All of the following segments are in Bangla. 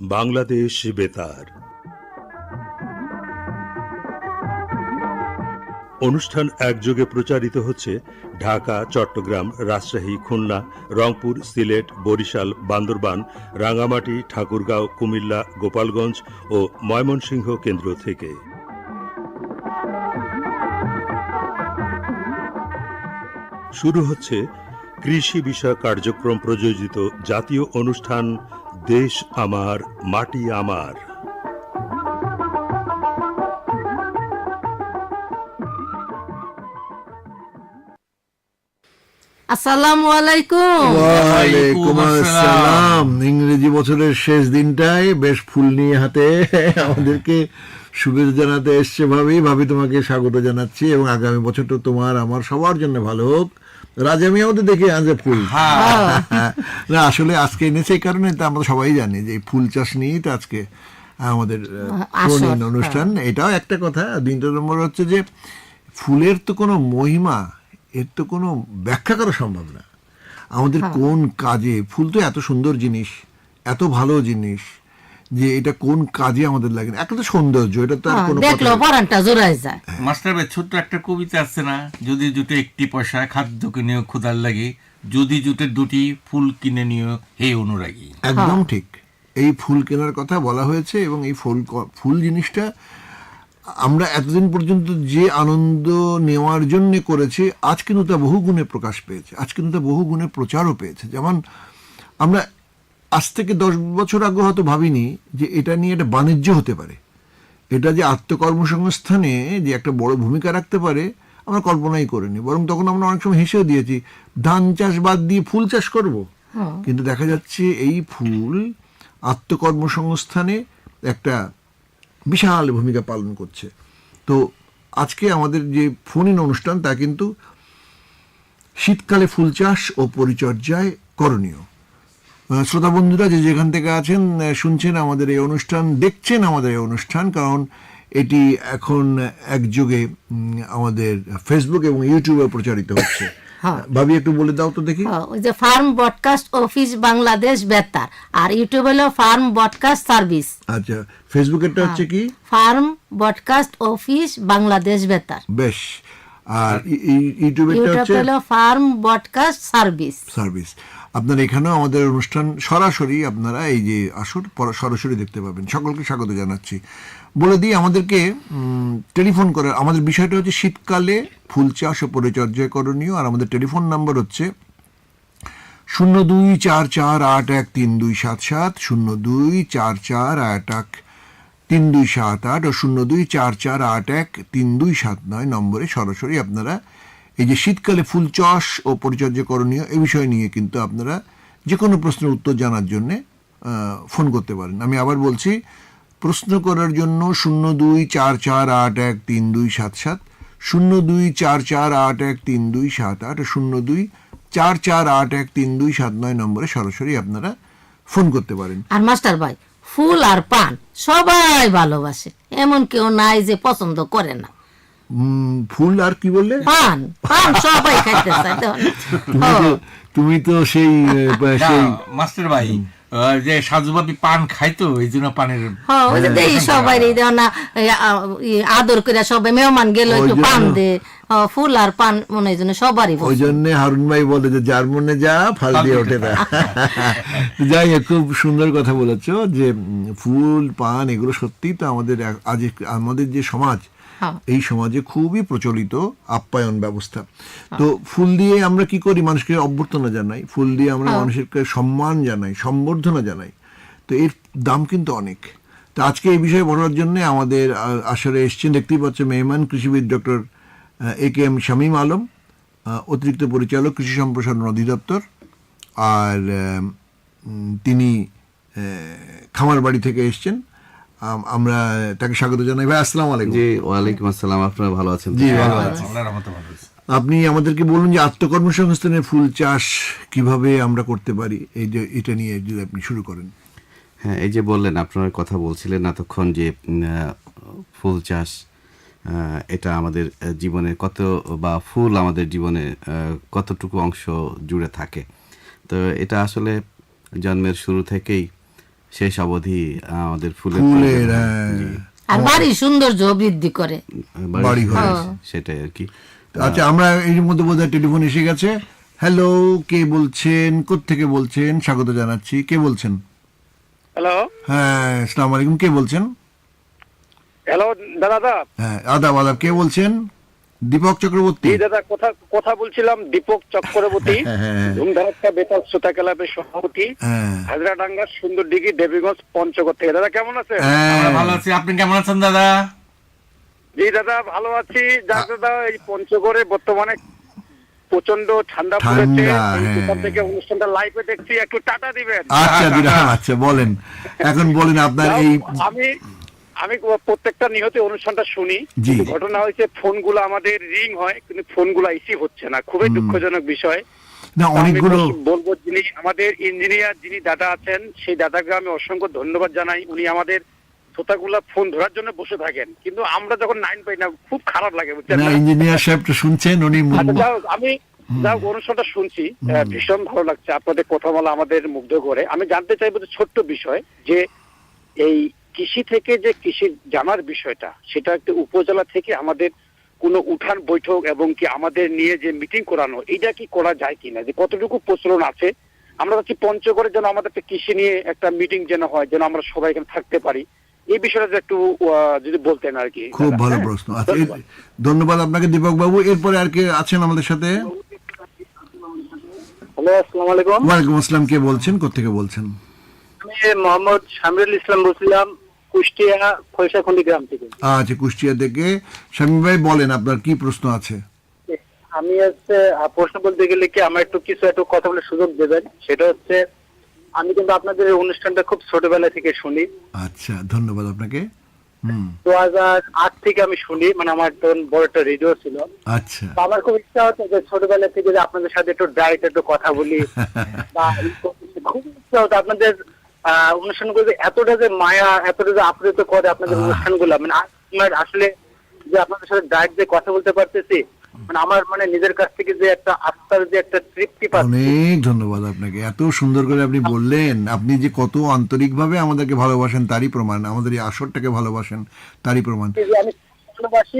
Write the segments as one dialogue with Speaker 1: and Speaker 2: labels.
Speaker 1: বাংলাদেশ বেতার। অনুষ্ঠান একযোগে প্রচারিত হচ্ছে ঢাকা, চট্টগ্রাম, রাজশাহী, খুলনা, রংপুর, সিলেট, বরিশাল, বান্দরবান রাঙ্গামাটি ঠাকুরগাঁও, কুমিল্লা, গোপালগঞ্জ ও ময়মনসিংহ কেন্দ্র থেকে। শুরু হচ্ছে কৃষি বিষয়ক কার্যক্রম প্রযোজিত জাতীয় অনুষ্ঠান দেশ আমার মাটি আমার।
Speaker 2: আসসালামু আলাইকুম।
Speaker 3: ওয়ালাইকুম আসসালাম। ইংরেজি বছরের শেষ দিনটায় বেশ ফুল নিয়ে হাতে আমাদেরকে শুভেচ্ছা জানাতে এসছে ভাবি। ভাবি তোমাকে স্বাগত জানাচ্ছি এবং আগামী বছরটা তোমার আমার সবার জন্য ভালো হোক। রাজা মিয়াও তো দেখে আনছে ফুল। না আসলে আজকে এনেছে এই কারণে তো আমরা সবাই জানি যে এই ফুল চাষ নিয়েই তো আজকে আমাদের ফোন-ইন অনুষ্ঠান। এটাও একটা কথা। দ্বিতীয় নম্বর হচ্ছে যে ফুলের তো কোনো মহিমা এর তো কোনো ব্যাখ্যা করা সম্ভব না। আমাদের কোন কাজে ফুল তো এত সুন্দর জিনিস এত ভালো জিনিস যে এটা কোন কাজে আমাদের লাগে না। একটা তো সৌন্দর্য এটা তো আর
Speaker 2: হ্যাঁ,
Speaker 3: কোনো
Speaker 2: দেখল পরানটা জোড়ায় যায়।
Speaker 4: মাস্টার ভাই ছোট্ট একটা কবিতা আছে না? যদি জুটে একটি পয়সা খাদ্য লাগে যদি জুটে দুটি ফুল কিনে নিও হে অনুরাগী।
Speaker 3: একদম ঠিক। এই ফুল কেনার কথা বলা হয়েছে এবং এই ফুল ফুল জিনিসটা আমরা এতদিন পর্যন্ত যে আনন্দ নেওয়ার জন্য করেছি আজ কিন্তু তা বহু গুণে প্রকাশ পেয়েছে। আজ কিন্তু তা বহু গুণে প্রচারও পেয়েছে। যেমন আমরা আজ থেকে দশ বছর আগে হয়তো ভাবিনি যে এটা নিয়ে একটা বাণিজ্য হতে পারে। এটা যে আত্মকর্মসংস্থানে যে একটা বড় ভূমিকা রাখতে পারে আমরা কল্পনাই করিনি। বরং তখন আমরা অনেক সময় হেসেও দিয়েছি ধান চাষ বাদ দিয়ে ফুল চাষ করব। কিন্তু দেখা যাচ্ছে এই ফুল আত্মকর্মসংস্থানে একটা বিশাল ভূমিকা পালন করছে। তো আজকে আমাদের যে ফোন ইন অনুষ্ঠান তা কিন্তু শীতকালে ফুল চাষ ও পরিচর্যায় করণীয়। শ্রোতা বন্ধুরা যে যেখান থেকে আছেন শুনছেন আমাদের এই অনুষ্ঠান দেখছেন আমাদের এই অনুষ্ঠান কারণ এটি এখন একযোগে আমাদের ফেসবুক এবং ইউটিউবে প্রচারিত হচ্ছে।
Speaker 2: হ্যাঁ।
Speaker 3: ভাবি একটু বলে দাও তো দেখি।
Speaker 2: হ্যাঁ, ওই যে farm broadcast office Bangladesh Betar আর ইউটিউব হলো ফার্ম ব্রডকাস্ট সার্ভিস।
Speaker 3: আচ্ছা ফেসবুকেরটা হচ্ছে কি?
Speaker 2: ফার্ম ব্রডকাস্ট অফিস বাংলাদেশ বেতার।
Speaker 3: বেশ আর ইউটিউবেরটা
Speaker 2: ইউটিউব
Speaker 3: হচ্ছে
Speaker 2: হলো ফার্ম ব্রডকাস্ট সার্ভিস।
Speaker 3: সার্ভিস। আপনারা এখানেও আমাদের অনুষ্ঠান সরাসরি আপনারা এই যে আসর সরাসরি দেখতে পাবেন। সকলকে স্বাগত জানাচ্ছি। বলে দিই, আমাদেরকে টেলিফোন করে আমাদের বিষয়টা হচ্ছে শীতকালে ফুল চাষ ও পরিচর্যা করণীয়, আর আমাদের টেলিফোন নাম্বার হচ্ছে শূন্য দুই চার চার আট এক তিন দুই সাত সাত, শূন্য দুই চার চার আট এক তিন দুই সাত আট ও শূন্য দুই চার চার আট এক তিন দুই সাত নয় নম্বরে সরাসরি আপনারা এই যে শীতকালে ফুল চাষ ও পরিচর্যা করণীয় এই বিষয় নিয়ে কিন্তু আপনারা যে কোনো প্রশ্নের উত্তর জানার জন্যে ফোন করতে পারেন। আমি আবার বলছি, প্রশ্ন করার জন্য শূন্য দুই চার চার আট এক তিন দুই সাত সাত, শূন্য দুই চার চার আট এক তিন দুই সাত আট, শূন্য দুই চার চার আট এক তিন দুই সাত নয় নম্বরে সরাসরি আপনারা ফোন করতে পারেন।
Speaker 2: আর মাস্টার ভাই, ফুল আর পান সবাই ভালোবাসে, এমন কেউ নাই যে পছন্দ করে না।
Speaker 3: ফুল আর কি বললে?
Speaker 2: পান পান সবাই খাইতে চায়
Speaker 3: তুমি তো তুমি তো সেই সেই
Speaker 4: মাস্টার ভাই যে সাজুবাবি পান খাইতো এই জন্য পানের
Speaker 2: ওই যে দেই সবাই এই না আদর করে সবাই মেহমান গেল একটু পান দে। ফুল আর পান মনে যেন সবারই
Speaker 3: ওই জন্য হারুন ভাই বলে যে যার মনে যা ফাল দিয়ে ওঠে না। যাই হোক খুব সুন্দর কথা বলেছ যে ফুল পান এগুলো সত্যিই তো আমাদের আজ আমাদের যে সমাজ
Speaker 2: হ্যাঁ।
Speaker 3: এই সমাজে খুবই প্রচলিত আপ্যায়ন ব্যবস্থা। তো ফুল দিয়ে আমরা কি করি? মানুষকে অভ্যর্থনা জানাই। ফুল দিয়ে আমরা মানুষকে সম্মান জানাই সম্বর্ধনা জানাই। তো এর দাম কিন্তু অনেক। তো আজকে এই বিষয়ে বলার জন্য আমাদের আসরে এসছেন দেখতেই পাচ্ছ মেহমান কৃষিবিদ doctor A K M Shamim Alam অতিরিক্ত পরিচালক কৃষি সম্প্রসারণ অধিদপ্তর আর তিনি খামার বাড়ি থেকে এসছেন। আমরা তাকে স্বাগত জানাই। ভাই আসসালামু আলাইকুম।
Speaker 5: জি ওয়ালাইকুম আসসালাম। আপনারা ভালো আছেন?
Speaker 3: জি ভালো আছি। আপনি আমাদেরকে বলুন যে আত্মকর্মসংস্থানের ফুল চাষ কীভাবে আমরা করতে পারি? এই যে এটা নিয়ে যদি আপনি শুরু করেন।
Speaker 5: হ্যাঁ এই যে বললেন আপনার কথা বলছিলেন এতক্ষণ যে ফুল চাষ এটা আমাদের জীবনে কত বা ফুল আমাদের জীবনে কতটুকু অংশ জুড়ে থাকে। তো এটা আসলে জন্মের শুরু থেকেই শেষ অবধি আমাদের ফুলের
Speaker 3: ফুলের। হ্যাঁ।
Speaker 2: আর বাড়ি সৌন্দর্য বৃদ্ধি করে।
Speaker 5: বাড়ি
Speaker 3: ঘর।
Speaker 5: হ্যাঁ, সেটাই আর কি।
Speaker 3: আচ্ছা আমরা এর মধ্যে বোধহয় টেলিফোন এসে গেছে। হ্যালো কে বলছেন? থেকে বলছেন? স্বাগত জানাচ্ছি। কে বলছেন?
Speaker 6: হ্যালো
Speaker 3: হ্যাঁ আসসালামু আলাইকুম। কে বলছেন?
Speaker 6: হ্যালো দাদা দাদা?
Speaker 3: হ্যাঁ আদাব আদাব কে বলছেন? দীপক চক্রবর্তী।
Speaker 6: দাদা কথা কথা বলছিলাম দীপক চক্রবর্তী।
Speaker 3: হ্যাঁ, হ্যাঁ।
Speaker 6: ধুমধারাক্কা বেতাল শ্রোতা ক্লাবের সভাপতি
Speaker 3: হ্যাঁ।
Speaker 6: হাজরাডাঙ্গা সুন্দর দিঘি দেবীগঞ্জ পঞ্চগড় থেকে দাদা কেমন আছেন?
Speaker 3: হ্যাঁ
Speaker 4: ভালো আছি। আপনি কেমন আছেন দাদা?
Speaker 6: জি দাদা ভালো আছি। যাক দাদা এই পঞ্চগড়ে বর্তমানে প্রচণ্ড ঠান্ডা পড়েছে।
Speaker 3: হ্যাঁ।
Speaker 6: থেকে অনুষ্ঠানটা লাইভে দেখছি একটু টাটা দিবেন।
Speaker 3: আচ্ছা আচ্ছা বলেন। এখন বলেন আপনার এই
Speaker 6: আমি আমি প্রত্যেকটা নিহত অনুষ্ঠানটা শুনি। ঘটনা হয়েছে ফোনগুলো আমাদের রিং হয় কিন্তু ফোনগুলো রিসিভ হচ্ছে না। খুবই দুঃখজনক বিষয়।
Speaker 3: না অনেকগুলো
Speaker 6: বলব যিনি আমাদের ইঞ্জিনিয়ার যিনি দাদা আছেন সেই দাদাকে আমি অসংখ্য ধন্যবাদ জানাই। উনি আমাদের শ্রোতাগুলা ফোন ধরার জন্য বসে থাকেন। কিন্তু আমরা যখন নাইন পাই না খুব খারাপ লাগে বুঝছেন
Speaker 3: না? ইঞ্জিনিয়ার সাহেব তো শুনছেন উনি
Speaker 6: আচ্ছা আমি হোক, অনুষ্ঠানটা শুনছি। ভীষণ ভালো লাগছে আপনাদের কথা বলা আমাদের মুগ্ধ করে। আমি জানতে চাইব যে ছোট্ট বিষয় যে এই কৃষি থেকে যে কৃষি জানার বিষয়টা সেটা একটা উপজেলা থেকে আমাদের কোনো উঠান বৈঠক এবং কি আমাদের নিয়ে যে মিটিং করানো এটা কি করা যায় কিনা? যে কতটুকু প্রচলন আছে? আমরা চাচ্ছি পঞ্চগড়ে যেন আমাদের একটা কৃষি নিয়ে একটা মিটিং যেন হয় যেন আমরা সবাই এখানে থাকতে পারি। এই বিষয়টা একটু আহ, যদি বলতেন আর কি।
Speaker 3: খুব ভালো? প্রশ্ন। আচ্ছা
Speaker 6: ধন্যবাদ।
Speaker 3: আপনাকে দীপক বাবু এরপরে আর কে আছেন আমাদের সাথে?
Speaker 6: হ্যালো আসসালামু আলাইকুম।
Speaker 3: ওয়ালাইকুম আসসালাম। কে বলছেন? কোথেকে বলছেন?
Speaker 6: আমি মোহাম্মদ শামিরুল ইসলাম বলছিলাম কুষ্টিয়া খৈসাখন্ডি গ্রাম থেকে।
Speaker 3: আচ্ছা কুষ্টিয়া থেকে। ভাই বলেন আপনার কি প্রশ্ন আছে?
Speaker 6: আমি হচ্ছে প্রশ্ন বলতে গেলে কি আমার একটু কিছু একটু কথা সুযোগ দেবেন সেটা হচ্ছে আমি কিন্তু আপনাদের অনুষ্ঠানটা খুব ছোটবেলা থেকে শুনি।
Speaker 3: আচ্ছা ধন্যবাদ আপনাকে।
Speaker 6: দু হাজার আট থেকে আমি শুনি মানে আমার তখন বড় একটা রেডিও ছিল।
Speaker 3: আচ্ছা।
Speaker 6: আমার খুব ইচ্ছা হতো যে ছোটবেলা থেকে যে আপনাদের সাথে একটু ডাইরেক্ট একটু কথা বলি বা খুব ইচ্ছা হতো আপনাদের অনুষ্ঠানগুলো যে এতটা যে মায়া এতটা যে আপ্লুত করে আপনাদের। অনুষ্ঠানগুলো মানে আমার আসলে যে আপনাদের সাথে ডাইরেক্ট যে কথা বলতে পারতেছি মানে আমার মানে নিজের কাছ থেকে যে একটা আত্মার যে একটা তৃপ্তি পাচ্ছি
Speaker 3: অনেক ধন্যবাদ আপনাকে এত সুন্দর করে আপনি বললেন আপনি যে কত আন্তরিকভাবে আমাদেরকে ভালোবাসেন তারই প্রমাণ আমাদের এই আসরটাকে ভালোবাসেন তারই প্রমাণ
Speaker 6: আমি ভালোবাসি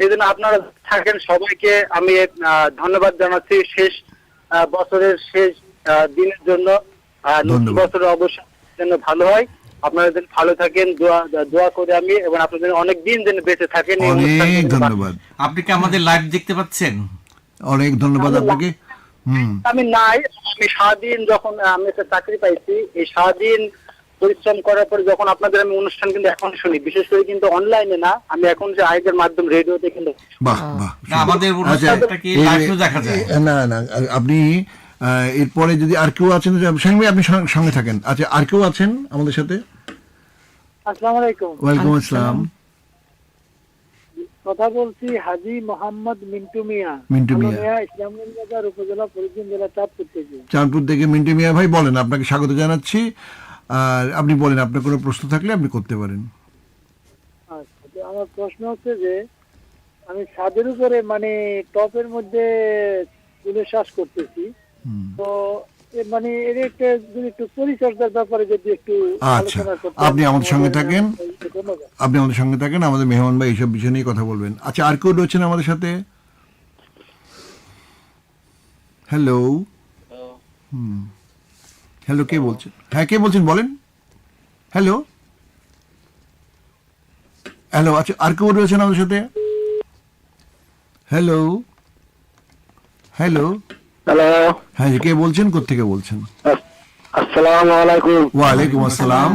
Speaker 6: এই জন্য আপনারা থাকেন সবাইকে আমি আহ, ধন্যবাদ জানাচ্ছি শেষ বছরের শেষ দিনের জন্য নতুন
Speaker 3: ধন্যবাদ।
Speaker 6: বছর অবশ্যই যেন ভালো হয়। আপনারা যেন ভালো থাকেন দোয়া দোয়া করে আমি এবং আপনাদের অনেক দিন যেন বেঁচে থাকেন
Speaker 3: অনেক ধন্যবাদ।
Speaker 4: আপনি কি আমাদের লাইভ দেখতে পাচ্ছেন?
Speaker 3: অনেক ধন্যবাদ আপনাকে।
Speaker 6: আমি নাই আমি সারাদিন যখন আমি একটা চাকরি পাইছি এই সারাদিন পরিশ্রম করার পরে যখন আপনাদের আমি অনুষ্ঠান কিন্তু এখন শুনি বিশেষ করে কিন্তু অনলাইনে না আমি এখন যে আইডের মাধ্যম রেডিওতে কিন্তু
Speaker 3: বাহ বাহ
Speaker 4: না, আমাদের
Speaker 3: আচ্ছা,
Speaker 4: অনুষ্ঠানটা কি
Speaker 3: এই-
Speaker 4: দেখা যায়।
Speaker 3: না না আপনি এরপরে যদি আর কেউ আছেন স্বামী ভাই, আপনি সঙ্গে- সঙ্গে থাকেন। আচ্ছা আর কেউ আছেন আমাদের সাথে?
Speaker 6: আসসালামু আলাইকুম।
Speaker 3: ওয়ালাইকুম আসসালাম।
Speaker 7: কথা বলছি হাজি মোহাম্মদ মিন্টু মিয়া।
Speaker 3: মিন্টু মিয়া।
Speaker 7: ইসলামগঞ্জ উপজেলা ফরিদগঞ্জ জেলা চাঁদপুর থেকে।
Speaker 3: চাঁদপুর থেকে মিন্টু মিয়া ভাই বলেন আপনাকে স্বাগত জানাচ্ছি। আর আপনি বলেন আপনার কোনো প্রশ্ন থাকলে আপনি করতে পারেন।
Speaker 7: আচ্ছা আমার প্রশ্ন হচ্ছে যে আমি ছাদের উপরে মানে টপের মধ্যে ফুলের চাষ করতেছি। তো মানে এর একটা যদি একটু পরিচর্যার ব্যাপারে যদি একটু
Speaker 3: আচ্ছা, আপনি আমাদের সঙ্গে থাকেন। আপনি আমাদের সঙ্গে থাকেন আমাদের মেহমান ভাই এইসব বিষয় নিয়ে কথা বলবেন। আচ্ছা আর কেউ রয়েছেন আমাদের সাথে? হ্যালো হুম। হ্যালো কে বলছেন? হ্যাঁ কে বলছেন বলেন। হ্যালো হ্যালো আচ্ছা আর কেউ রয়েছেন আমাদের সাথে? হ্যালো হ্যালো
Speaker 6: হ্যালো
Speaker 3: হ্যাঁ কে বলছেন? কোথেকে বলছেন?
Speaker 6: আসসালামু আলাইকুম।
Speaker 3: ওয়ালাইকুম আসসালাম।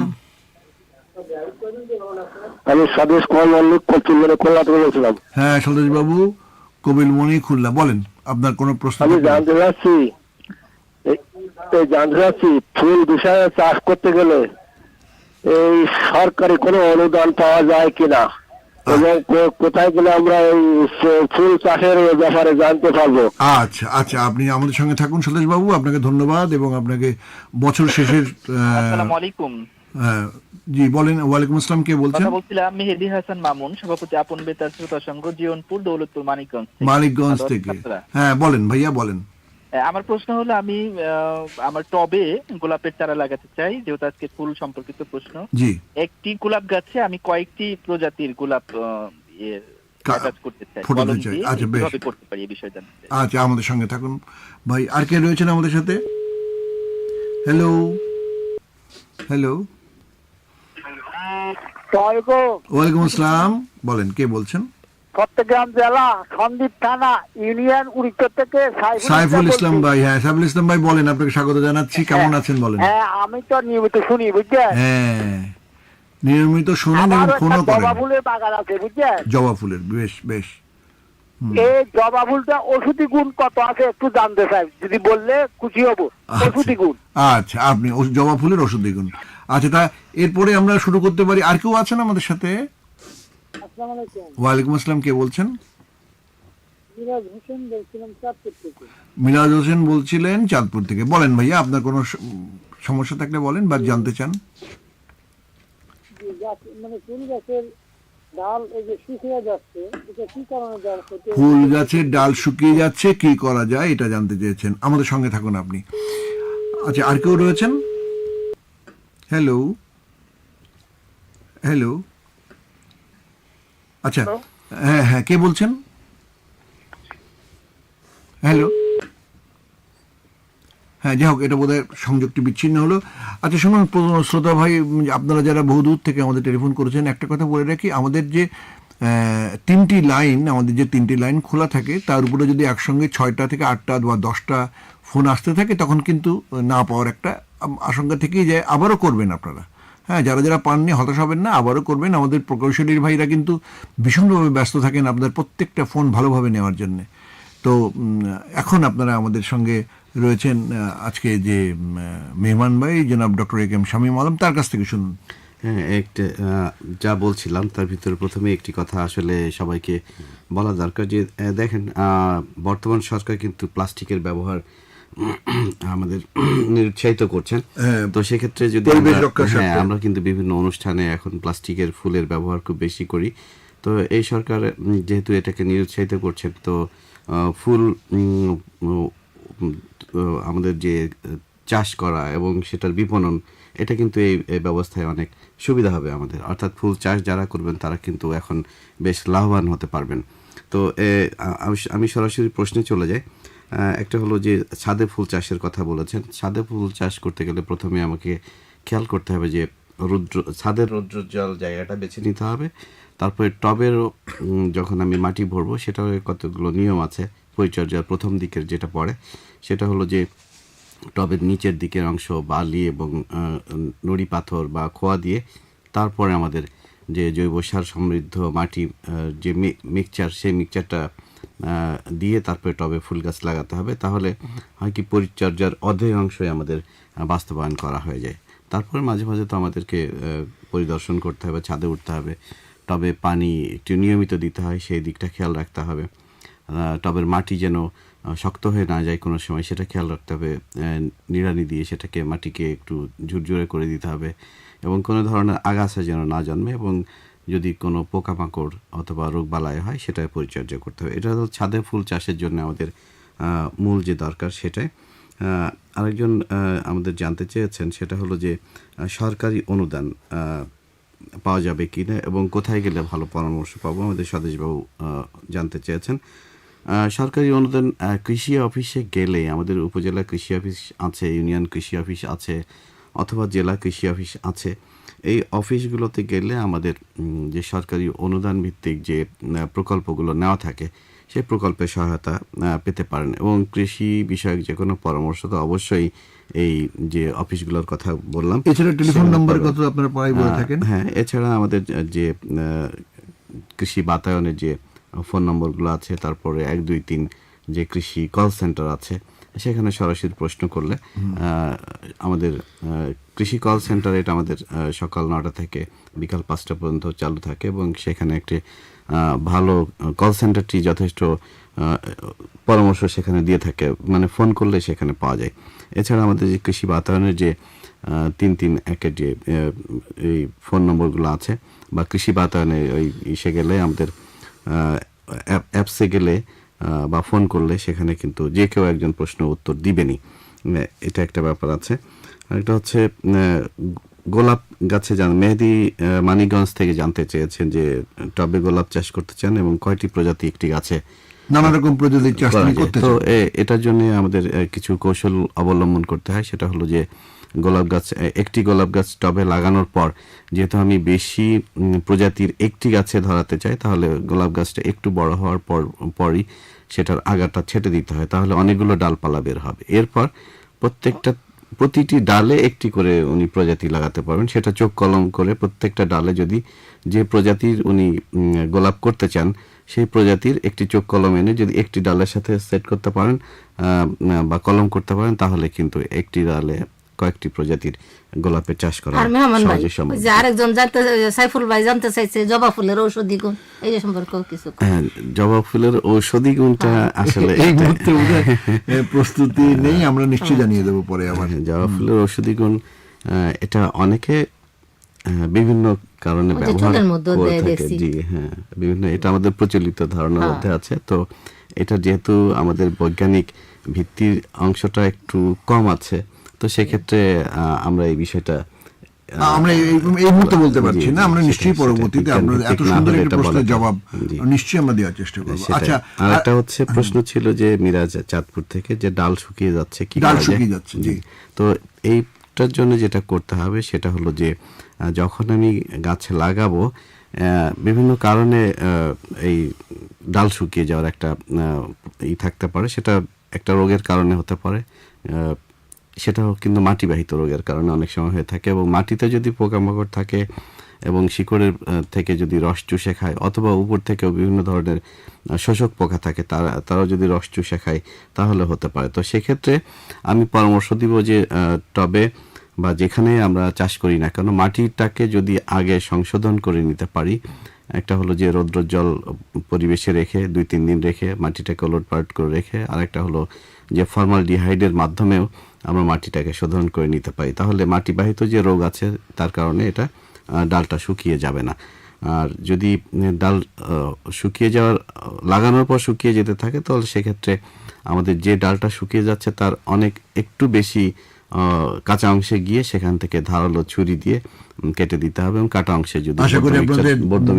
Speaker 6: আমি স্বদেশ কুমার মল্লিক কচুরগড়ে খুলনা থেকে বলছিলাম।
Speaker 3: হ্যাঁ সন্তোষ বাবু কবিল মণি খুলনা বলেন আপনার কোনো প্রশ্ন
Speaker 6: আমি জানতে চাচ্ছি জানতে চাচ্ছি ফুল বিষয়ে চাষ করতে গেলে এই সরকারি কোনো অনুদান পাওয়া যায় কিনা? এবং কোথায় গেলে আমরা এই ফুল চাষের ব্যাপারে জানতে পারব?
Speaker 3: আচ্ছা আচ্ছা আপনি আমাদের সঙ্গে থাকুন সন্তোষ বাবু আপনাকে ধন্যবাদ এবং আপনাকে বছর শেষের আহ,
Speaker 8: আসসালামু আলাইকুম।
Speaker 3: জি বলেন ওয়ালাইকুম আসসালাম কে বলছেন?
Speaker 8: বলছিলাম মেহেদি হাসান মামুন সভাপতি আপন বেতার শ্রোতা সংঘ জিয়নপুর দৌলতপুর মানিকগঞ্জ।
Speaker 3: মানিকগঞ্জ থেকে। হ্যাঁ বলেন ভাইয়া বলেন।
Speaker 8: আমার প্রশ্ন হলো আমি আহ, আমার টবে গোলাপের চারা লাগাতে চাই যেহেতু আজকে ফুল সম্পর্কিত প্রশ্ন। একটি গোলাপ গাছে আমি কয়েকটি প্রজাতির গোলাপ
Speaker 3: আচ্ছা, আচ্ছা আমাদের সঙ্গে থাকুন। ভাই আর কে রয়েছেন আমাদের সাথে? হ্যালো হ্যালো ওয়ালাইকুম আসসালাম। বলেন কে বলছেন?
Speaker 7: চট্টগ্রাম জেলা সন্দ্বীপ থানা ইউনিয়ন উড়িষ্যা থেকে
Speaker 3: সাইফুল ইসলাম ভাই হ্যাঁ সাইফুল ইসলাম ভাই বলেন আপনাকে স্বাগত জানাচ্ছি। কেমন আছেন বলেন?
Speaker 7: হ্যাঁ আমি তো নিয়মিত শুনি বুঝছেন?
Speaker 3: হ্যাঁ নিয়মিত শোনেন এবং ফোনও করেন
Speaker 7: জবা ফুলের বাগান আছে বুঝছেন?
Speaker 3: জবা ফুলের বেশ বেশ।
Speaker 7: এই জবা ফুলটা ওষুধি গুণ কত আছে একটু জানতে চাই যদি বললে খুশি হব।
Speaker 3: আচ্ছা।
Speaker 7: ওষুধি গুণ।
Speaker 3: আচ্ছা আপনি জবা ফুলের ওষুধ দেখুন আচ্ছা তা এরপরে আমরা শুরু করতে পারি। আর কেউ আছেন আমাদের সাথে? ওয়ালাইকুম আসসালাম কে বলছেন?
Speaker 7: মিরাজ হোসেন বলছিলাম চাঁদপুর থেকে।
Speaker 3: মিরাজ হোসেন বলছিলেন চাঁদপুর থেকে। বলেন ভাইয়া আপনার কোনো সমস্যা থাকলে বলেন বা জানতে চান।
Speaker 7: মানে ফুল গাছের ডাল এই যে শুকিয়ে যাচ্ছে এটা কি কারণে ডাল
Speaker 3: ফুল গাছের ডাল শুকিয়ে যাচ্ছে কি করা যায় এটা জানতে চেয়েছেন। আমাদের সঙ্গে থাকুন আপনি। আচ্ছা আর কেউ রয়েছেন? হ্যালো হ্যালো আচ্ছা হ্যাঁ হ্যাঁ কে বলছেন? হ্যালো হ্যাঁ যাই হোক এটা বোধহয় সংযোগটি বিচ্ছিন্ন হলো। আচ্ছা শুনুন শ্রোতা ভাই আপনারা যারা বহু দূর থেকে আমাদের টেলিফোন করেছেন একটা কথা বলে রাখি আমাদের যে তিনটি লাইন আমাদের যে তিনটি লাইন খোলা থাকে তার উপরে যদি একসঙ্গে ছয়টা থেকে আটটা বা দশটা ফোন আসতে থাকে তখন কিন্তু না পাওয়ার একটা আশঙ্কা থেকেই যায়। আবারও করবেন আপনারা? হ্যাঁ যারা যারা পাননি, হতাশ হবেন না, আবারও করবেন। আমাদের প্রকৌশলীর ভাইরা কিন্তু ভীষণভাবে ব্যস্ত থাকেন আপনার প্রত্যেকটা ফোন ভালোভাবে নেওয়ার জন্যে। তো এখন আপনারা আমাদের সঙ্গে রয়েছেন আজকে যে মেহমান ভাই, জনাব doctor A K M Shamim Alam, তার কাছ থেকে শুনুন।
Speaker 5: হ্যাঁ একটা যা বলছিলাম, তার ভিতরে প্রথমে একটি কথা আসলে সবাইকে বলা দরকার যে দেখেন বর্তমান সরকার কিন্তু প্লাস্টিকের ব্যবহার আমাদের নিরুৎসাহিত করছেন।
Speaker 3: হ্যাঁ,
Speaker 5: তো সেক্ষেত্রে যদি আমরা- হ্যাঁ আমরা কিন্তু বিভিন্ন অনুষ্ঠানে এখন প্লাস্টিকের ফুলের ব্যবহার খুব বেশি করি। তো এই সরকার যেহেতু এটাকে নিরুৎসাহিত করছেন তো ফুল আমাদের যে চাষ করা এবং সেটার বিপণন এটা কিন্তু এই ব্যবস্থায় অনেক সুবিধা হবে আমাদের। অর্থাৎ ফুল চাষ যারা করবেন তারা কিন্তু এখন বেশ লাভবান হতে পারবেন। তো আমি- সরাসরি প্রশ্নে চলে যাই। একটা হলো যে ছাদে ফুল চাষের কথা বলেছেন। ছাদে ফুল চাষ করতে গেলে প্রথমে আমাকে খেয়াল করতে হবে যে রুদ্র ছাদের রৌদ্রোজ্জ্বল জায়গাটা বেছে নিতে হবে। তারপরে টবেরও যখন আমি মাটি ভরবো সেটার কতগুলো নিয়ম আছে, পরিচর্যার প্রথম দিকের যেটা পড়ে, সেটা হলো যে টবের নিচের দিকের অংশ, বালি এবং নুড়ি পাথর বা খোয়া দিয়ে তারপরে আমাদের যে জৈব সার সমৃদ্ধ মাটি যে মিক্সচার সেই মিক্সচারটা দিয়ে তারপরে টবে ফুল গাছ লাগাতে হবে, তাহলে হয় কি পরিচর্যার অর্ধেক অংশই আমাদের বাস্তবায়ন করা হয়ে যায়। তারপরে মাঝে মাঝে তো আমাদেরকে পরিদর্শন করতে হবে, ছাদে উঠতে হবে, টবে পানি একটু নিয়মিত দিতে হয়, সেই দিকটা খেয়াল রাখতে হবে। টবের মাটি যেন শক্ত হয়ে না যায় কোনো সময়, সেটা খেয়াল রাখতে হবে নিড়ানি দিয়ে সেটাকে মাটিকে একটু ঝুরঝুরে করে দিতে হবে এবং কোনো ধরনের আগাছা যেন না জন্মে এবং যদি কোনো পোকামাকড় অথবা রোগ রোগবালাই হয় সেটা পরিচর্যা করতে হবে। এটা হলো ছাদে ফুল চাষের জন্য আমাদের মূল যে দরকার সেটাই। আরেকজন আমাদের জানতে চেয়েছেন, সেটা হলো যে সরকারি অনুদান পাওয়া যাবে কি না এবং কোথায় গেলে ভালো পরামর্শ পাবো? আমাদের স্বদেশবাবু জানতে চেয়েছেন। সরকারি অনুদান কৃষি অফিসে গেলে আমাদের উপজেলা কৃষি অফিস আছে, ইউনিয়ন কৃষি অফিস আছে অথবা জেলা কৃষি অফিস আছে এই অফিসগুলোতে গেলে আমাদের যে সরকারি অনুদান ভিত্তিক যে প্রকল্পগুলো নেওয়া থাকে সেই প্রকল্পের সহায়তা পেতে পারেন। এবং কৃষি বিষয়ক যে কোনো পরামর্শ তো অবশ্যই এই যে অফিসগুলোর কথা বললাম
Speaker 3: এছাড়া টেলিফোন নাম্বার কত আপনারা প্রায় বলে থাকেন?
Speaker 5: হ্যাঁ এছাড়া আমাদের যে কৃষি বাতায়নের যে ফোন নম্বরগুলো আছে তারপরে এক দুই তিন যে কৃষি কল সেন্টার আছে সেখানে সরাসরি প্রশ্ন করলে আমাদের কৃষি কল সেন্টার এটা আমাদের সকাল নটা থেকে বিকাল পাঁচটা পর্যন্ত চালু থাকে এবং সেখানে একটি ভালো কল সেন্টারটি যথেষ্ট পরামর্শ সেখানে দিয়ে থাকে। মানে ফোন করলে সেখানে পাওয়া যায়। এছাড়া আমাদের যে কৃষি বাতায়নের যে তিন তিন একের যে এই ফোন নম্বরগুলো আছে বা কৃষি বাতায়নে ওই ইসে গেলে আমাদের অ্যাপসে গেলে বা ফোন করলে সেখানে কিন্তু যে কেউ একজন প্রশ্ন উত্তর দিবেনই। উম, এটা একটা ব্যাপার আছে। আরেকটা হচ্ছে গোলাপ গাছে জান মেহেদি আহ, মানিকগঞ্জ থেকে জানতে চেয়েছেন যে টবে গোলাপ চাষ করতে চান এবং কয়টি প্রজাতি একটি গাছে
Speaker 3: নানা রকম প্রজাতির চাষ। করতে
Speaker 5: তো এটার জন্য আমাদের কিছু কৌশল অবলম্বন করতে হয়। সেটা হলো যে গোলাপ গাছ একটি গোলাপ গাছ টবে লাগানোর পর যেহেতু আমি বেশি প্রজাতির একটি গাছে ধরাতে চাই, তাহলে গোলাপ গাছটা একটু বড় হওয়ার পর, পরই সেটার আগাটা ছেটে দিতে হয়, তাহলে অনেকগুলো ডালপালা বের হবে। এরপর প্রত্যেকটা, প্রতিটি ডালে একটি করে উনি প্রজাতি লাগাতে পারবেন, সেটা চোখ কলম করে প্রত্যেকটা ডালে যদি যে প্রজাতির উনি গোলাপ করতে চান, সেই প্রজাতির একটি চোখ কলম এনে যদি একটি ডালের সাথে সেট করতে পারেন বা কলম করতে পারেন, তাহলে কিন্তু একটি ডালে কয়েকটি প্রজাতির গোলাপের চাষ করা
Speaker 2: আর মেহমান ভাই
Speaker 5: সহজে সম্ভব।
Speaker 2: ওই যে আরেকজন জানতে সাইফুল ভাই জানতে চাইছে জবা ফুলের ঔষধি গুণ এই সম্পর্কে কিছু।
Speaker 5: হ্যাঁ, জবা ফুলের ঔষধি গুণটা আসলে
Speaker 3: এই
Speaker 5: এটা-
Speaker 3: মুহূর্তে প্রস্তুতি নেই আমরা নিশ্চয়ই জানিয়ে দেবো পরে আবার।
Speaker 5: হ্যাঁ, জবা ফুলের ঔষধি গুণ এটা অনেকে বিভিন্ন কারণে ব্যবহার করে থাকে জি হ্যাঁ বিভিন্ন এটা আমাদের প্রচলিত ধারণার
Speaker 2: হ্যাঁ।
Speaker 5: মধ্যে আছে। তো এটা যেহেতু আমাদের বৈজ্ঞানিক ভিত্তির অংশটা একটু কম আছে তো সেক্ষেত্রে আমরা এই বিষয়টা
Speaker 3: আমরা এই মুহূর্তে বলতে পারছি না আমরা নিশ্চয়ই পরবর্তীতে আপনার এত সুন্দর একটি প্রশ্নের জবাব নিশ্চয়ই আমরা দেওয়ার চেষ্টা করব। আচ্ছা
Speaker 5: আর একটা হচ্ছে প্রশ্ন ছিল যে মিরাজ চাঁদপুর থেকে যে ডাল শুকিয়ে যাচ্ছে কি
Speaker 3: ডাল শুকিয়ে যাচ্ছে, জি।
Speaker 5: তো এইটার জন্য যেটা করতে হবে সেটা হলো যে যখন আমি গাছে লাগাবো আহ, বিভিন্ন কারণে আহ, এই ডাল শুকিয়ে যাওয়ার একটা আহ, ই থাকতে পারে। সেটা একটা রোগের কারণে হতে পারে। আহ, সেটাও কিন্তু মাটিবাহিত রোগের কারণে অনেক সময় হয়ে থাকে এবং মাটিতে যদি পোকামাকড় থাকে এবং শিকড়ের থেকে যদি রস চুষে খায় অথবা উপর থেকেও বিভিন্ন ধরনের শোষক পোকা থাকে, তারা, তারাও যদি রস চুষে খায় তাহলে হতে পারে। তো সেক্ষেত্রে আমি পরামর্শ দিব যে টবে বা যেখানে আমরা চাষ করি না কেন, মাটিটাকে যদি আগে সংশোধন করে নিতে পারি একটা হলো যে রৌদ্র জল পরিবেশে রেখে, দুই তিন দিন রেখে মাটিটাকে ওলট পালট করে রেখে, আরেকটা হলো যে ফর্মাল ডিহাইডের মাধ্যমেও আমরা মাটিটাকে শোধন করে নিতে পারি। তাহলে মাটিবাহিত যে রোগ আছে, তার কারণে এটা ডালটা শুকিয়ে যাবে না। আর যদি ডাল শুকিয়ে যাওয়ার, লাগানোর পর শুকিয়ে যেতে থাকে, তাহলে সেক্ষেত্রে আমাদের যে ডালটা শুকিয়ে যাচ্ছে, তার অনেক একটু বেশি কাঁচা অংশে গিয়ে সেখান থেকে ধারালো ছুরি দিয়ে কেটে দিতে হবে এবং কাটা অংশে যদি
Speaker 3: আশা করি আপনাদের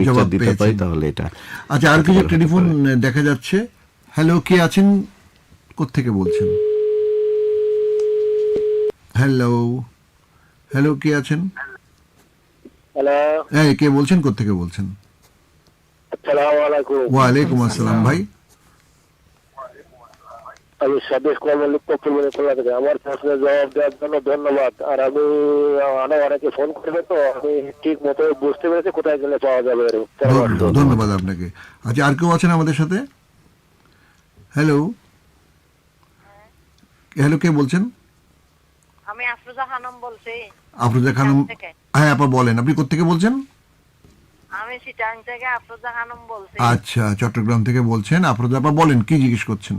Speaker 3: জবাব
Speaker 5: দিতে পারি তাহলে এটা
Speaker 3: আচ্ছা আর কিছু টেলিফোন দেখা যাচ্ছে। হ্যালো কে আছেন? কোত্থেকে বলছেন? হ্যালো হ্যালো কে আছেন?
Speaker 7: হ্যালো।
Speaker 3: হ্যাঁ কে বলছেন? কোত্থেকে বলছেন?
Speaker 7: আসসালামু আলাইকুম।
Speaker 3: ওয়ালাইকুম আসসালাম ভাই।
Speaker 7: আমি স্বদেশ কর্মলিক পক্ষে খোলা থেকে আমার প্রশ্নের জবাব দেওয়ার জন্য ধন্যবাদ। আর আমি আরও অনেকে ফোন করবে তো আমি ঠিক মতো বুঝতে পেরেছি কোথায় গেলে পাওয়া যাবে
Speaker 3: ধন্যবাদ আপনাকে। আচ্ছা আর কেউ আছেন আমাদের সাথে? হ্যালো হ্যালো কে বলছেন?
Speaker 9: আমি আফরোজা খানম বলছি।
Speaker 3: আফরোজা খানম হ্যাঁ আপা বলেন। আপনি কোত্থেকে বলছেন?
Speaker 9: আমি সিটাং থেকে আফরোজা খানম বলছি।
Speaker 3: আচ্ছা চট্টগ্রাম থেকে বলছেন। আফরোজা আপা বলেন কি জিজ্ঞেস করছেন?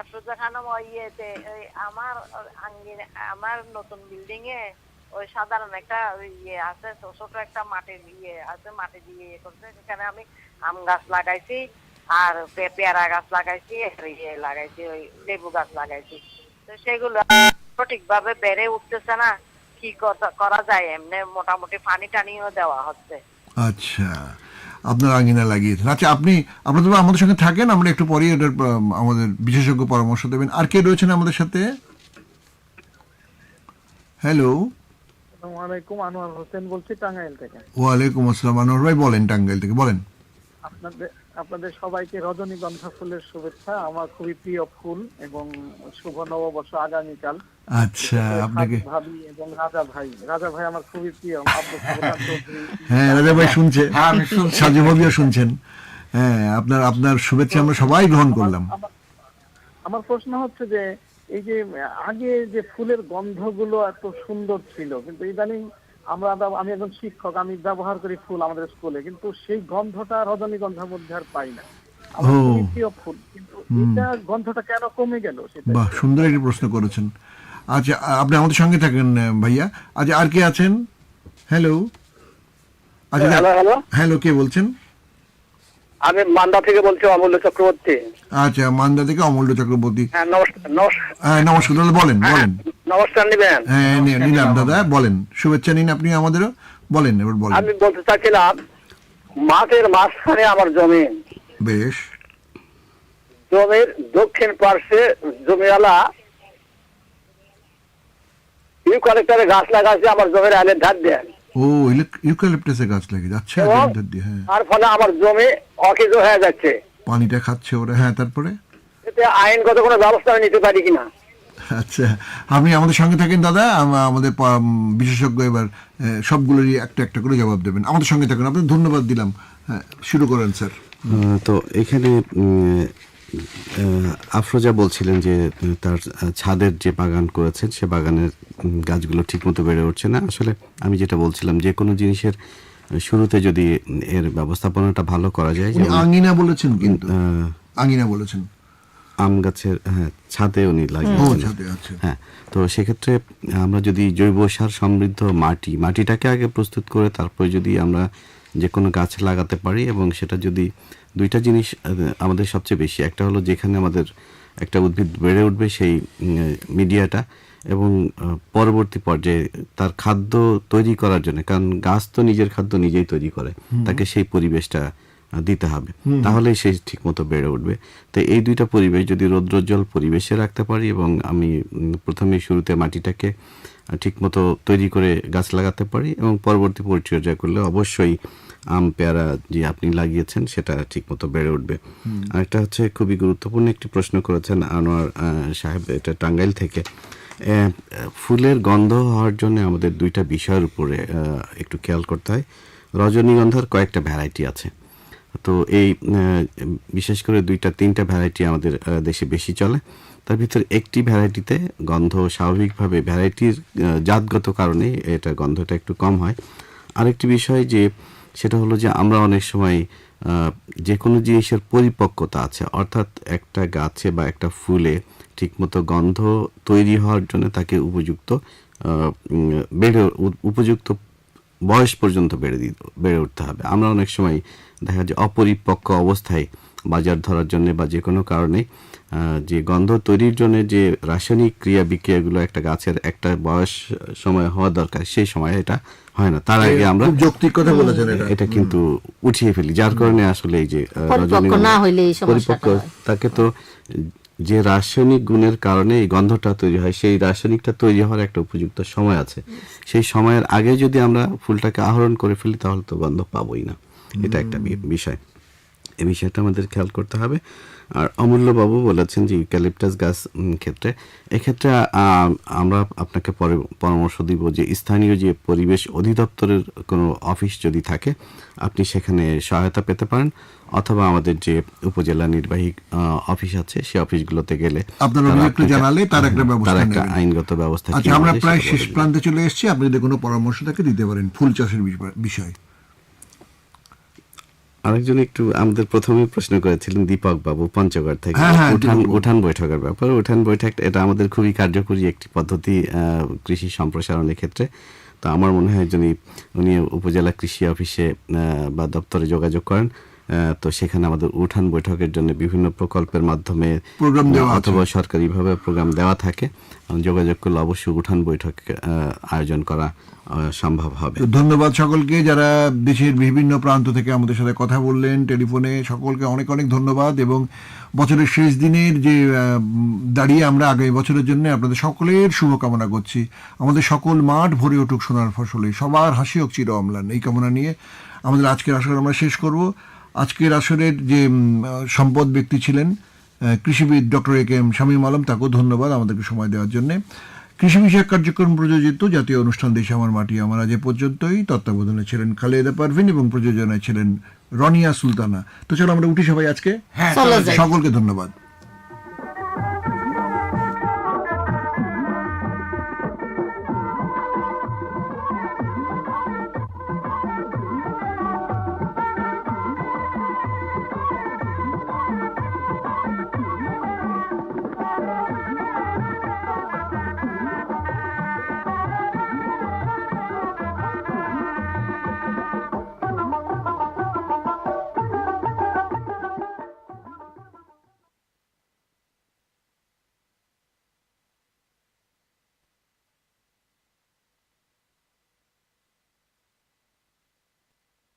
Speaker 9: আফরোজা খানম ইয়েতে, ওই আমার আঙ্গিন, আমার নতুন বিল্ডিং এ ওই সাধারণ একটা ইয়ে আছে ছোট একটা মাটির ইয়ে আছে, মাটি দিয়ে ইয়ে করছে, সেখানে আমি আম গাছ লাগাইছি আর পেয়ারা গাছ লাগাইছি ইয়ে লাগাইছি, ওই লেবু গাছ লাগাইছি। তো সেগুলো সঠিকভাবে বেড়ে উঠতেছে না, কি করা যায়, এমনি মোটামুটি পানি টানিও দেওয়া হচ্ছে।
Speaker 3: আচ্ছা। আপনার আঙিনা লাগিয়েছেন আচ্ছা আপনি আপনার তো আমাদের সঙ্গে থাকেন আমরা একটু পরে ওটার আমাদের বিশেষজ্ঞ পরামর্শ দেবেন। আর কে রয়েছেন আমাদের সাথে? হ্যালো
Speaker 7: আসসালামাইকুম আনোয়ার হোসেন বলছি টাঙ্গাইল থেকে।
Speaker 3: ওয়ালাইকুম আসসালাম আনোয়ার ভাই বলেন টাঙ্গাইল থেকে বলেন।
Speaker 7: আপনাদের আপনাদের সবাইকে রজনীগন্ধা ফুলের শুভেচ্ছা। আমার খুবই প্রিয় ফুল এবং শুভ নববর্ষ আগামীকাল।
Speaker 3: আচ্ছা আপনাকে
Speaker 7: ভাবি এবং রাজা ভাই। রাজা ভাই আমার খুবই প্রিয়
Speaker 3: হ্যাঁ রাজা ভাই শুনছে।
Speaker 4: হ্যাঁ।
Speaker 3: সাজু ভাবিও শুনছেন। হ্যাঁ আপনার আপনার শুভেচ্ছা আমরা সবাই গ্রহণ করলাম।
Speaker 7: আমার- আমার প্রশ্ন হচ্ছে যে এই যে আগে যে ফুলের গন্ধগুলো এত সুন্দর ছিল কিন্তু ইদানিং আমরা আমি একজন শিক্ষক আমি ব্যবহার করি ফুল আমাদের স্কুলে কিন্তু সেই গন্ধটা রজনীগন্ধার মধ্যে আর পাই না। ফুল কিন্তু এটা গন্ধটা কেন কমে গেল সেটা
Speaker 3: বাহ সুন্দর একটি প্রশ্ন করেছেন। আচ্ছা আপনি আমাদের সঙ্গে থাকেন ভাইয়া। আচ্ছা আর কে আছেন? হ্যালো আচ্ছা
Speaker 6: হ্যালো হ্যালো
Speaker 3: হ্যালো কে বলছেন?
Speaker 6: আমি মান্দা থেকে বলছি অমূল্য চক্রবর্তী।
Speaker 3: আচ্ছা মান্দা থেকে অমূল্য চক্রবর্তী।
Speaker 6: হ্যাঁ নমস্কার নমস্কার।
Speaker 3: হ্যাঁ নমস্কার দাদা বলেন বলেন।
Speaker 6: নমস্কার নিবেন।
Speaker 3: হ্যাঁ নিলাম দাদা বলেন। শুভেচ্ছা নিন আপনি আমাদেরও। বলেন এবার বলেন।
Speaker 6: আমি বলতে চাচ্ছিলাম মাঠের মাঝখানে আমার জমি।
Speaker 3: বেশ।
Speaker 6: জমির দক্ষিণ পার্শ্বে জমিওয়ালা ইউকালেক্টারে গাছ লাগাচ্ছে আমার জমির আইলের ধার দেন।
Speaker 3: ও ইউক্যালিপটাসের গাছ লাগে যাচ্ছে
Speaker 6: এবং
Speaker 3: দিয়ে, হ্যাঁ।
Speaker 6: তার ফলে আমার জমি অকেজ হয়ে যাচ্ছে।
Speaker 3: পানিটা খাচ্ছে ওরা হ্যাঁ তারপরে?
Speaker 6: এতে আইনগত কোনো ব্যবস্থা নিতে পারি কিনা?
Speaker 3: আচ্ছা আপনি আমাদের সঙ্গে থাকেন দাদা। আমাদের বিশেষজ্ঞ এবার সবগুলোরই একটা একটা করে জবাব দেবেন। আমাদের সঙ্গে থাকেন আপনাদের ধন্যবাদ দিলাম। হ্যাঁ শুরু করেন স্যার।
Speaker 5: তো এখানে আফরোজা বলছিলেন যে তার ছাদের যে বাগান করেছেন সে বাগানের গাছগুলো ঠিকমতো বেড়ে উঠছে না। আসলে আমি যেটা বলছিলাম যে কোনো জিনিসের শুরুতে যদি এর ব্যবস্থাপনাটা ভালো করা যায়
Speaker 3: আঙ্গিনা বলেছেন কিন্তু।
Speaker 5: আহ,
Speaker 3: আঙ্গিনা বলেছেন।
Speaker 5: আম গাছের হ্যাঁ ছাদে উনি লাগিয়েছেন। হ্যাঁ তো সেক্ষেত্রে আমরা যদি জৈব সার সমৃদ্ধ মাটি মাটিটাকে আগে প্রস্তুত করে তারপরে যদি আমরা যে কোনো গাছ লাগাতে পারি এবং সেটা যদি দুইটা জিনিস আমাদের সবচেয়ে বেশি। একটা হলো যেখানে আমাদের একটা উদ্ভিদ বেড়ে উঠবে সেই মিডিয়াটা এবং পরবর্তী পর্যায়ে তার খাদ্য তৈরি করার জন্য কারণ গাছ তো নিজের খাদ্য নিজেই তৈরি করে তাকে সেই পরিবেশটা দিতে হবে। তাহলে সে ঠিক মতো বেড়ে উঠবে। তো এই দুইটা পরিবেশ যদি রৌদ্রোজ্জ্বল পরিবেশে রাখতে পারি এবং আমি প্রথমে শুরুতে মাটিটাকে ঠিক মতো তৈরি করে গাছ লাগাতে পারি এবং পরবর্তী পরিচর্যা করলে অবশ্যই আম পেয়ারা যে আপনি লাগিয়েছেন সেটা ঠিক মতো বেড়ে উঠবে। আরেকটা হচ্ছে খুবই গুরুত্বপূর্ণ একটি প্রশ্ন করেছেন আনোয়ার সাহেব এটা টাঙ্গাইল থেকে। ফুলের গন্ধ হওয়ার জন্য আমাদের দুইটা বিষয়ের উপরে একটু খেয়াল করতে হয়। রজনীগন্ধার কয়েকটা ভ্যারাইটি আছে। তো এই বিশেষ করে দুইটা, তিনটা ভ্যারাইটি আমাদের দেশে বেশি চলে। তার ভিতরে একটি ভ্যারাইটিতে গন্ধ স্বাভাবিকভাবে ভ্যারাইটির জাতগত কারণে এটা গন্ধটা একটু কম হয়। আরেকটি বিষয় যে, সেটা হলো যে আমরা অনেক সময় যে কোনো জিনিসের পরিপক্কতা আছে, অর্থাৎ একটা গাছে বা একটা ফুলে ঠিকমতো গন্ধ তৈরি হওয়ার জন্য তাকে উপযুক্ত বেড়ে উপযুক্ত বয়স পর্যন্ত বেড়ে দিতে বেড়ে উঠতে হবে। আমরা অনেক সময় দেখা যায় অপরিপক্ক অবস্থায় বাজার ধরার জন্য বা যে কোনো কারণে যে গন্ধ তৈরির জন্য যে রাসায়নিক ক্রিয়া বিক্রিয়াগুলো একটা গাছের একটা বয়স সময় হওয়া দরকার সেই সময় এটা হয় না। তার আগে আমরা
Speaker 3: খুব যৌক্তিক কথা বলেছেন এটা।
Speaker 5: এটা কিন্তু উঠিয়ে ফেলি যার কারণে আসলে এই যে
Speaker 2: পরিপক্ক
Speaker 5: রজনীগন্ধা-
Speaker 2: না হইলে এই সমস্যাটা
Speaker 5: পরিপক্ক
Speaker 2: হয়।
Speaker 5: তাকে তো যে রাসায়নিক গুণের কারণে এই গন্ধটা তৈরি হয়, সেই রাসায়নিকটা তৈরি হওয়ার একটা উপযুক্ত সময় আছে। সেই সময়ের আগে যদি আমরা ফুলটাকে আহরণ করে ফেলি, তাহলে তো গন্ধ পাবোই না। এটা একটা বিষয়। এই বিষয়টা আমাদের খেয়াল করতে হবে। আর অমূল্যবাবু বলেছেন যে ইউক্যালিপটাস গাছ ক্ষেত্রে। এক্ষেত্রে আমরা আপনাকে পরে পরামর্শ দিব যে স্থানীয় যে পরিবেশ অধিদপ্তরের কোনো অফিস যদি থাকে আপনি সেখানে সহায়তা পেতে পারেন অথবা আমাদের যে উপজেলা নির্বাহী অফিস আছে সেই অফিসগুলোতে গেলে
Speaker 3: আপনারা অভিযোগটা জানালে তার একটা ব্যবস্থা
Speaker 5: একটা আইনগত ব্যবস্থা
Speaker 3: আচ্ছা আমরা প্রায় শেষ প্রান্তে চলে এসেছি। আপনি যদি কোনো পরামর্শ থাকে দিতে পারেন ফুল চাষের বিষয়।
Speaker 5: আরেকজন একটু আমাদের প্রথমে প্রশ্ন করেছিলেন দীপক বাবু পঞ্চগড় থেকে।
Speaker 3: হ্যাঁ, হ্যাঁ,
Speaker 5: উঠান উঠান বৈঠকের ব্যাপার। উঠান বৈঠক এটা আমাদের খুবই কার্যকরী একটি পদ্ধতি কৃষি সম্প্রসারণের ক্ষেত্রে। তো আমার মনে হয় যিনি উনি উপজেলা কৃষি অফিসে বা দপ্তরে যোগাযোগ করেন তো সেখানে আমাদের উঠান বৈঠকের জন্য বিভিন্ন প্রকল্পের মাধ্যমে
Speaker 3: প্রোগ্রাম দেওয়া
Speaker 5: অথবা সরকারিভাবে প্রোগ্রাম দেওয়া থাকে। যোগাযোগ করলে অবশ্যই উঠান বৈঠক আয়োজন করা সম্ভব হবে।
Speaker 3: ধন্যবাদ সকলকে যারা দেশের বিভিন্ন প্রান্ত থেকে আমাদের সাথে কথা বললেন টেলিফোনে সকলকে অনেক অনেক ধন্যবাদ। এবং বছরের শেষ দিনের যে দাঁড়িয়ে আমরা আগামী বছরের জন্য আপনাদের সকলের শুভকামনা করছি। আমাদের সকল মাঠ ভরে উঠুক সোনার ফসলে সবার হাসি হোক চির অম্লান। এই কামনা নিয়ে আমাদের আজকের আসর আমরা শেষ করব। আজকের আসরের যে সম্পদ ব্যক্তি ছিলেন কৃষিবিদ doctor A K M Shamim Alam তাকেও ধন্যবাদ আমাদেরকে সময় দেওয়ার জন্য। কৃষি বিষয়ক কার্যক্রম প্রযোজিত জাতীয় অনুষ্ঠান দেশে আমার মাটি আমার আজ এ পর্যন্তই। তত্ত্বাবধানে ছিলেন খালেদা পারভিন এবং প্রযোজনায় ছিলেন রনিয়া সুলতানা। তো চলো আমরা উঠি সবাই আজকে। সকলকে ধন্যবাদ।